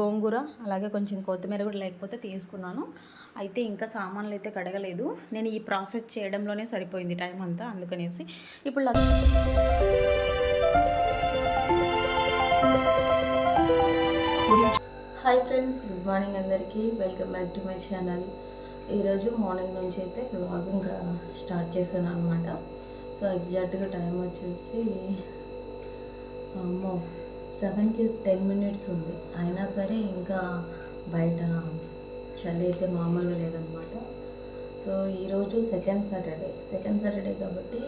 గోంగూర అలాగే కొంచెం కొత్తిమీర కూడా లేకపోతే తీసుకున్నాను. అయితే ఇంకా సామాన్లు అయితే కడగలేదు. నేను ఈ ప్రాసెస్ చేయడంలోనే సరిపోయింది టైం అంతా అందుకనేసి. ఇప్పుడు హాయ్ ఫ్రెండ్స్ గుడ్ మార్నింగ్ అందరికీ. Welcome back to my channel. ఈరోజు మార్నింగ్ నుంచి అయితే బ్లాగింగ్ స్టార్ట్ చేశాను అనమాట సో ఎగ్జాక్ట్గా టైం వచ్చేసి అమ్మో సెవెన్కి టెన్ మినిట్స్ ఉంది. అయినా సరే ఇంకా బయట చలి అయితే మామూలుగా లేదనమాట సో ఈరోజు సెకండ్ సాటర్డే. సెకండ్ సాటర్డే కాబట్టి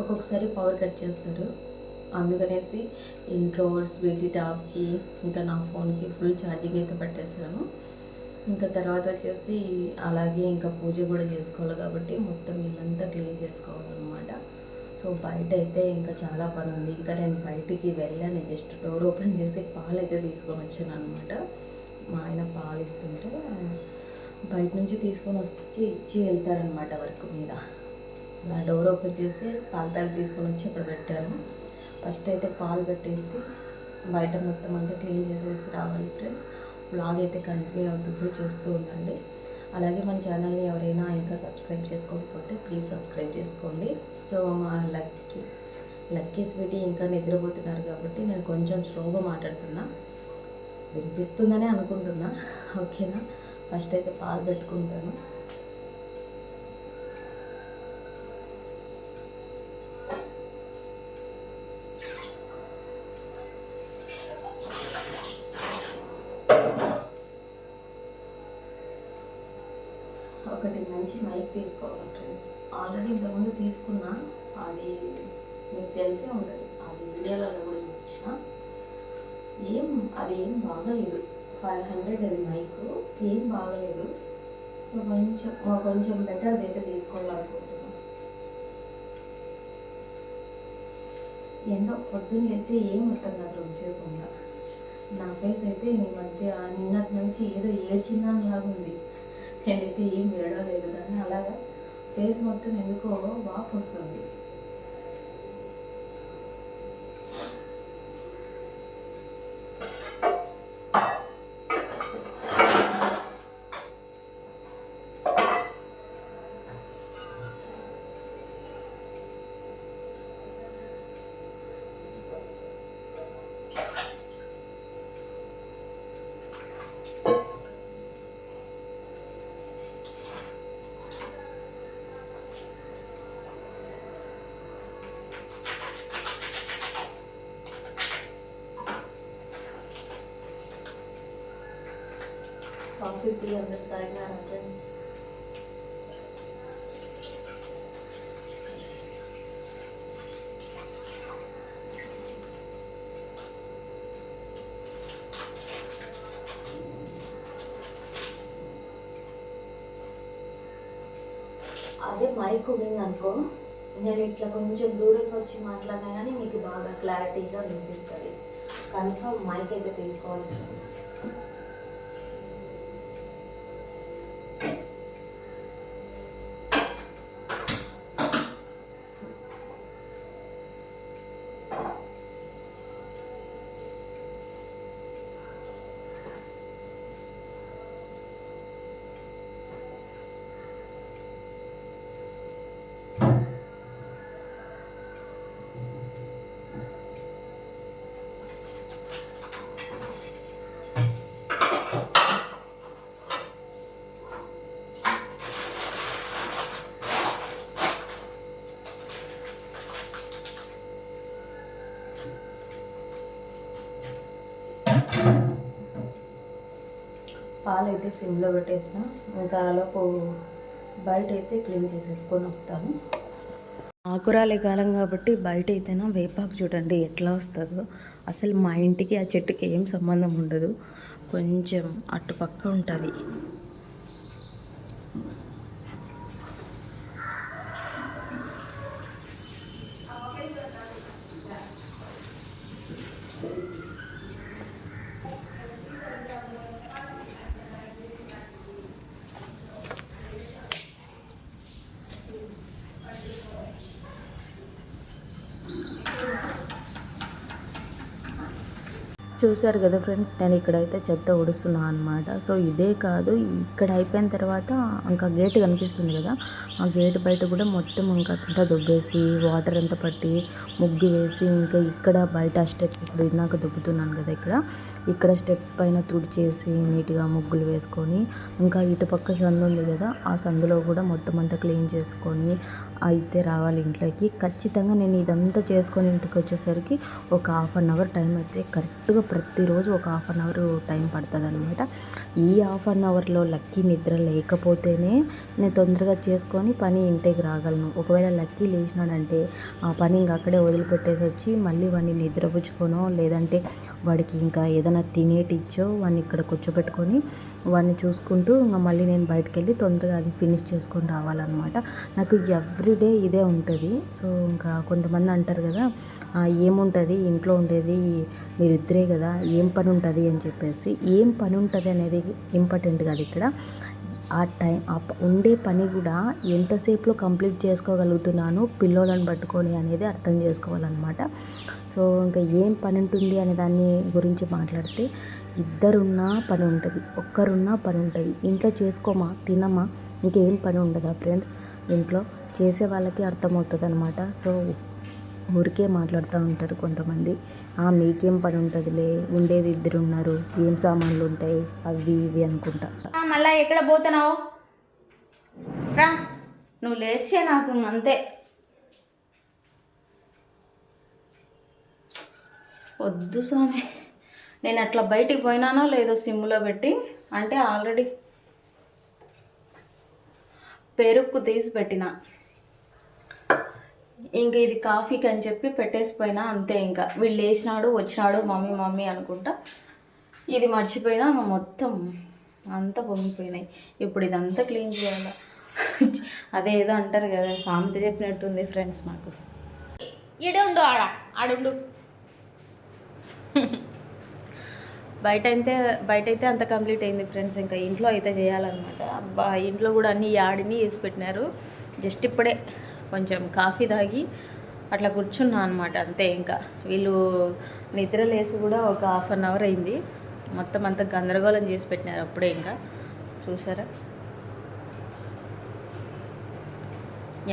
ఒక్కొక్కసారి పవర్ కట్ చేస్తారు. అందుకనేసి ఇంట్లో స్వీటీ టాప్కి ఇంకా నా ఫోన్కి ఫుల్ ఛార్జింగ్ అయితే పెట్టేశాను. ఇంకా తర్వాత వచ్చేసి అలాగే ఇంకా పూజ కూడా చేసుకోవాలి కాబట్టి మొత్తం ఇల్లంతా క్లీన్ చేసుకోవాలన్నమాట. సో బయట అయితే ఇంకా చాలా పని ఉంది ఇంకా నేను బయటికి వెళ్ళాను. జస్ట్ డోర్ ఓపెన్ చేసి పాలు అయితే తీసుకొని వచ్చాను అనమాట మా ఆయన పాలు ఇస్తుంటే బయట నుంచి తీసుకొని వచ్చి ఇచ్చి వెళ్తారనమాట వర్క్ మీద. నా డోర్ ఓపెన్ చేసి పాల ప్యాక్ తీసుకొని వచ్చి అక్కడ పెట్టాను. ఫస్ట్ అయితే పాలు పెట్టేసి బయట మొత్తం అంతా క్లీన్ చేసేసి రావాలి ఫ్రెండ్స్. బ్లాగ్ అయితే కంటిన్యూ అవుతుంది. చూస్తూ ఉండండి. అలాగే మన ఛానల్ని ఎవరైనా ఇంకా సబ్స్క్రైబ్ చేసుకోకపోతే ప్లీజ్ సబ్స్క్రైబ్ చేసుకోండి. సో మా లక్కీ లక్కీ స్వీటీ ఇంకా నిద్రపోతున్నారు కాబట్టి నేను కొంచెం స్లోగా మాట్లాడుతున్నా. వినిపిస్తుందనే అనుకుంటున్నా. ఓకేనా? ఫస్ట్ అయితే పాలు పెట్టుకుంటాను. ఒకటి మంచి మైక్ తీసుకోవాలి ఫ్రెండ్స్ ఆల్రెడీ ఇంతకుముందు తీసుకున్నా అది మీకు తెలిసే ఉంటుంది. అది వీడియోలలో కూడా చూపించిన. ఏం అది ఏం బాగలేదు. ఫైవ్ హండ్రెడ్ అది మైక్ ఏం బాగలేదు. సో కొంచెం కొంచెం బెటర్ అయితే తీసుకోవాలనుకుంటున్నాను ఎంతో పొద్దున్న లేచి ఏం అర్థం కాదు వచ్చేయకుండా. నా ఫేస్ అయితే ఈ మధ్య నిన్నటి నుంచి ఏదో ఏడ్చిందానిలాగా ఉంది నేనైతే ఏం ఏడవలేదు కానీ అలాగా ఫేస్ మొత్తం ఎందుకో వాపు వస్తుంది కాఫీ టీ అందరు తాగినారా ఫ్రెండ్స్ అదే మైక్ ఉంది అనుకో నేను ఇట్లా కొంచెం దూరంగా వచ్చి మాట్లాడినా కానీ మీకు బాగా క్లారిటీగా వినిపిస్తుంది. కన్ఫర్మ్ మైక్ అయితే తీసుకోవాలి ఫ్రెండ్స్ పాలు అయితే సిమ్లో పెట్టేసిన ఇంకా లోపు బయట అయితే క్లీన్ చేసేసుకొని వస్తాను. ఆకురాలే కాలం కాబట్టి బయట అయితేనా వేపాకు చూడండి ఎట్లా వస్తుందో. అసలు మా ఇంటికి ఆ చెట్టుకి ఏం సంబంధం ఉండదు. కొంచెం అటుపక్క ఉంటుంది. చూశారు కదా ఫ్రెండ్స్ నేను ఇక్కడైతే చెత్త ఉడుస్తున్నాను అనమాట సో ఇదే కాదు ఇక్కడ అయిపోయిన తర్వాత ఇంకా గేట్ కనిపిస్తుంది కదా ఆ గేటు బయట కూడా మొత్తం ఇంకా అంతా దుబ్బేసి వాటర్ అంతా పట్టి ముగ్గు వేసి ఇంకా ఇక్కడ బయట స్టెప్ ఇప్పుడు ఇందాక దుబ్బుతున్నాను కదా ఇక్కడ ఇక్కడ స్టెప్స్ పైన తుడిచేసి నీట్గా ముగ్గులు వేసుకొని ఇంకా ఇటు పక్క సందు ఉంది కదా ఆ సందులో కూడా మొత్తం అంతా క్లీన్ చేసుకొని అయితే రావాలి ఇంట్లోకి. ఖచ్చితంగా నేను ఇదంతా చేసుకొని ఇంటికి వచ్చేసరికి ఒక హాఫ్ అన్ అవర్ టైం అయితే కరెక్ట్గా ప్రతిరోజు ఒక హాఫ్ అన్ అవర్ టైం పడుతుంది అనమాట ఈ హాఫ్ అన్ అవర్లో లక్కీ నిద్ర లేకపోతేనే నేను తొందరగా చేసుకొని పని ఇంటికి రాగలను. ఒకవేళ లక్కీ లేచినాడంటే ఆ పని ఇంకా అక్కడే వదిలిపెట్టేసి వచ్చి మళ్ళీ వాడిని నిద్రపుచ్చుకోనో లేదంటే వాడికి ఇంకా ఏదైనా తినేటిచ్చో వాడిని ఇక్కడ కూర్చోబెట్టుకొని వాడిని చూసుకుంటూ ఇంకా మళ్ళీ నేను బయటకు వెళ్ళి తొందరగా అది ఫినిష్ చేసుకొని రావాలన్నమాట. నాకు ఎవ్రీడే ఇదే ఉంటుంది. సో ఇంకా కొంతమంది అంటారు కదా ఏముంటుంది? ఇంట్లో ఉండేది మీరిద్దరే కదా ఏం పని ఉంటుంది అని చెప్పేసి ఏం పని ఉంటుంది అనేది ఇంపార్టెంట్ కాదు ఇక్కడ. ఆ టైం ఆ ఉండే పని కూడా ఎంతసేపులో కంప్లీట్ చేసుకోగలుగుతున్నాను పిల్లోలను పట్టుకొని అనేది అర్థం చేసుకోవాలన్నమాట. సో ఇంకా ఏం పని ఉంటుంది అనే దాన్ని గురించి మాట్లాడితే ఇద్దరున్నా పని ఉంటుంది ఒక్కరున్నా పని ఉంటుంది ఇంట్లో చేసుకోమా? తినమా? ఇంకేం పని ఉండదా ఫ్రెండ్స్? ఇంట్లో చేసే వాళ్ళకి అర్థమవుతుంది అనమాట సో ఊరికే మాట్లాడుతూ ఉంటారు కొంతమంది. "ఆ, మీకేం పని ఉంటుందిలే ఉండేది ఇద్దరు ఉన్నారు ఏం సామాన్లు ఉంటాయి అవి ఇవి అనుకుంటా. మళ్ళీ ఎక్కడ పోతున్నావు? రా. నువ్వు లేచే నాకు అంతే వద్దు స్వామి. నేను అట్లా బయటికి పోయినానో లేదో సిమ్లో పెట్టి అంటే ఆల్రెడీ పెరుక్కు తీసి పెట్టిన. ఇంక ఇది కాఫీకి అని చెప్పి పెట్టేసిపోయినా అంతే ఇంకా. వీళ్ళు లేచినాడు వచ్చినాడు మమ్మీ మమ్మీ అనుకుంటా. ఇది మర్చిపోయినా మొత్తం అంతా పొంగిపోయినాయి. ఇప్పుడు ఇదంతా క్లీన్ చేయాలి? అదేదో అంటారు కదా సామెత చెప్పినట్టుంది ఫ్రెండ్స్ నాకు. ఈడే ఉండు ఆడ ఆడుండు. బయట అయితే బయట అయితే అంత కంప్లీట్ అయింది ఫ్రెండ్స్ ఇంకా ఇంట్లో అయితే చేయాలన్నమాట. అబ్బా ఇంట్లో కూడా అన్ని యాడిని వేసి పెట్టినారు. జస్ట్ ఇప్పుడే. కొంచెం కాఫీ తాగి అట్లా కూర్చున్నా అనమాట అంతే ఇంకా. వీళ్ళు నిద్ర లేసి కూడా ఒక హాఫ్ అన్ అవర్ అయింది. మొత్తం అంత గందరగోళం చేసి పెట్టినారు అప్పుడే ఇంకా. చూసారా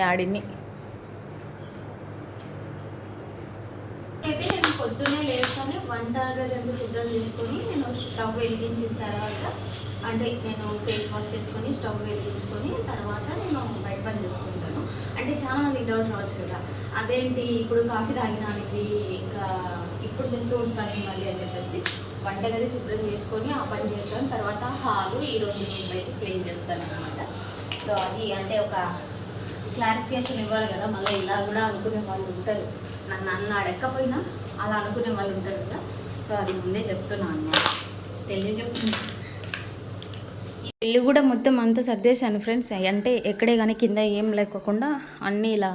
యాడిని అయితే నేను పొద్దున్నే లేస్తానే వంట గది అంతా శుభ్రం చేసుకొని నేను స్టవ్ వెలిగించిన తర్వాత అంటే నేను ఫేస్ వాష్ చేసుకొని స్టవ్ వెలిగించుకొని తర్వాత నేను బయట పని చూసుకుంటాను. అంటే చాలా మందికి డౌట్ రావచ్చు కదా. అదేంటి? ఇప్పుడు కాఫీ తాగినానికి ఇంకా ఇప్పుడు చెప్తూ వస్తాను మళ్ళీ అని చెప్పేసి. వంటగది శుభ్రం చేసుకొని ఆ పని చేస్తాను. తర్వాత హాలు ఈరోజు నేను బయట క్లీన్ చేస్తాను అనమాట సో అది అంటే ఒక క్లారిఫికేషన్ ఇవ్వాలి కదా. మళ్ళీ ఇలా కూడా అనుకునే వాళ్ళు ఉంటారు. నన్ను నన్ను అడగకపోయినా అలా అనుకునే వాళ్ళు ఉంటారు కదా. సో అది ముందే చెప్తున్నాను అన్నమాట. తెలియజెప్తున్నా ఇల్లు కూడా మొత్తం అంతా సర్దేశాను ఫ్రెండ్స్ అంటే ఎక్కడే కానీ కింద ఏం లేకోకుండా అన్నీ ఇలా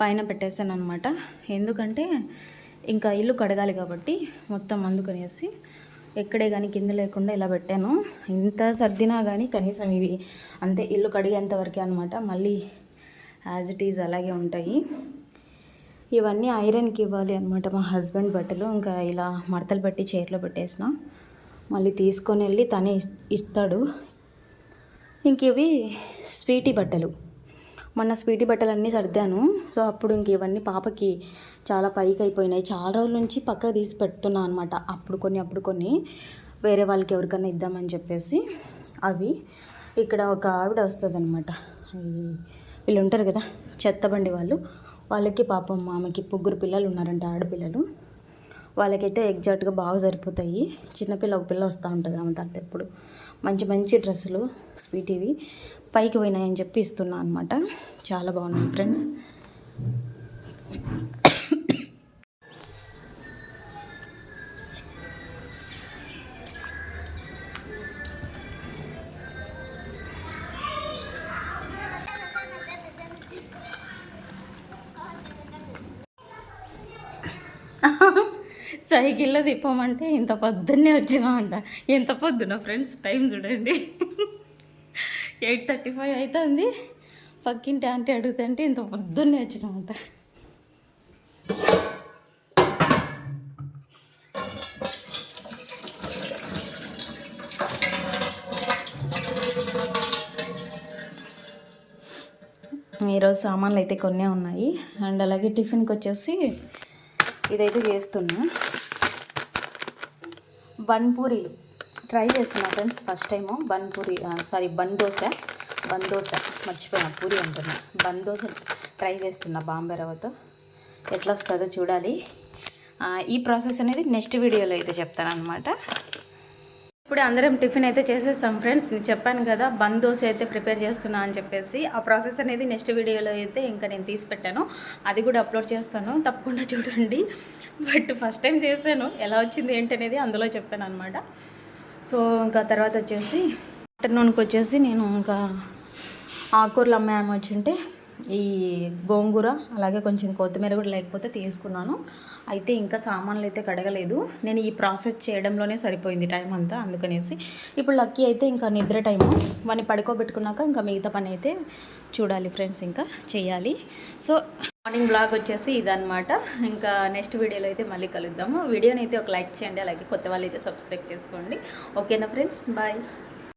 పైన పెట్టేశాను అనమాట ఎందుకంటే ఇంకా ఇల్లు కడగాలి కాబట్టి మొత్తం అందుకనేసి ఎక్కడే కానీ కింద లేకుండా ఇలా పెట్టాను. ఇంత సర్దినా కానీ కనీసం ఇవి అంతే ఇల్లు కడిగేంత వరకే అనమాట మళ్ళీ యాజ్ ఇట్ ఈజ్ అలాగే ఉంటాయి. ఇవన్నీ ఐరన్కి ఇవ్వాలి అనమాట మా హస్బెండ్ బట్టలు ఇంకా ఇలా మడతలు పెట్టి చైర్లో పెట్టేసిన. మళ్ళీ తీసుకొని వెళ్ళి తనే ఇస్తాడు. ఇంక ఇవి స్వీటీ బట్టలు. మొన్న స్వీటీ బట్టలు అన్నీ సర్దాను. సో అప్పుడు ఇంక ఇవన్నీ పాపకి చాలా పైకి అయిపోయినాయి చాలా రోజుల నుంచి పక్కకు తీసి పెడుతున్నా అనమాట అప్పుడు కొన్ని అప్పుడు కొన్ని. వేరే వాళ్ళకి ఎవరికైనా ఇద్దామని చెప్పేసి అవి. ఇక్కడ ఒక ఆవిడ వస్తుంది అనమాట వీళ్ళు ఉంటారు కదా చెత్త బండి వాళ్ళు. వాళ్ళకి పాపం ఆమెకి ముగ్గురు పిల్లలు ఉన్నారంట ఆడపిల్లలు. వాళ్ళకైతే ఎగ్జాక్ట్గా బాగా సరిపోతాయి. చిన్నపిల్ల ఒక పిల్ల వస్తూ ఉంటుంది ఆమె తర్వాత ఎప్పుడు. మంచి మంచి డ్రెస్సులు స్వీటీవి పైకి పోయినాయని చెప్పి ఇస్తున్నా అనమాట చాలా బాగున్నాయి ఫ్రెండ్స్. సైకిల్లో తిప్పమంటే ఇంత పొద్దున్నే వచ్చినామంట. ఎంత పొద్దున ఫ్రెండ్స్? టైం చూడండి. ఎయిట్ థర్టీ ఫైవ్ అవుతుంది పక్కింటి ఆంటీ అడుగుతుంటే ఇంత పొద్దున్నే వచ్చినామంట. ఈరోజు సామాన్లు అయితే కొన్నే ఉన్నాయి. అండ్ అలాగే టిఫిన్కి వచ్చేసి ఇదైతే చేస్తున్నా. బన్ పూరీలు. ట్రై చేస్తున్నా friends first time bun puri sorry bun dosa. Bun dosa మర్చిపోయినా పూరి అంటున్నా. బన్ దోశ ట్రై చేస్తున్నా బాంబే రవ్వతో. ఎట్లా వస్తుందో చూడాలి ఈ ప్రాసెస్ అనేది నెక్స్ట్ వీడియోలో అయితే చెప్తాను అనమాట ఇప్పుడు అందరం టిఫిన్ అయితే చేసేసాం ఫ్రెండ్స్. నేను చెప్పాను కదా బంద్ దోశ అయితే ప్రిపేర్ చేస్తున్నా అని చెప్పేసి. ఆ ప్రాసెస్ అనేది నెక్స్ట్ వీడియోలో అయితే ఇంకా నేను తీసి పెట్టాను. అది కూడా అప్లోడ్ చేస్తాను. తప్పకుండా చూడండి. బట్ ఫస్ట్ టైం చేశాను. ఎలా వచ్చింది ఏంటి అనేది అందులో చెప్పాను అనమాట సో ఇంకా తర్వాత వచ్చేసి ఆఫ్టర్నూన్కి వచ్చేసి నేను ఇంకా ఆకుకూరలు అమ్మాయి ఆమె వచ్చింటే ఈ గోంగూర అలాగే కొంచెం కొత్తిమీర కూడా లేకపోతే తీసుకున్నాను. అయితే ఇంకా సామాన్లు అయితే కడగలేదు. నేను ఈ ప్రాసెస్ చేయడంలోనే సరిపోయింది టైం అంతా అందుకనేసి. ఇప్పుడు లక్కీ అయితే ఇంకా నిద్ర టైము. వాడిని పడుకోబెట్టుకున్నాక ఇంకా మిగతా పని అయితే చూడాలి ఫ్రెండ్స్ ఇంకా చేయాలి. సో మార్నింగ్ బ్లాగ్ వచ్చేసి ఇదనమాట ఇంకా నెక్స్ట్ వీడియోలో అయితే మళ్ళీ కలుద్దాము. వీడియోని అయితే ఒక లైక్ చేయండి అలాగే కొత్త వాళ్ళు అయితే సబ్స్క్రైబ్ చేసుకోండి. ఓకేనా ఫ్రెండ్స్? బాయ్.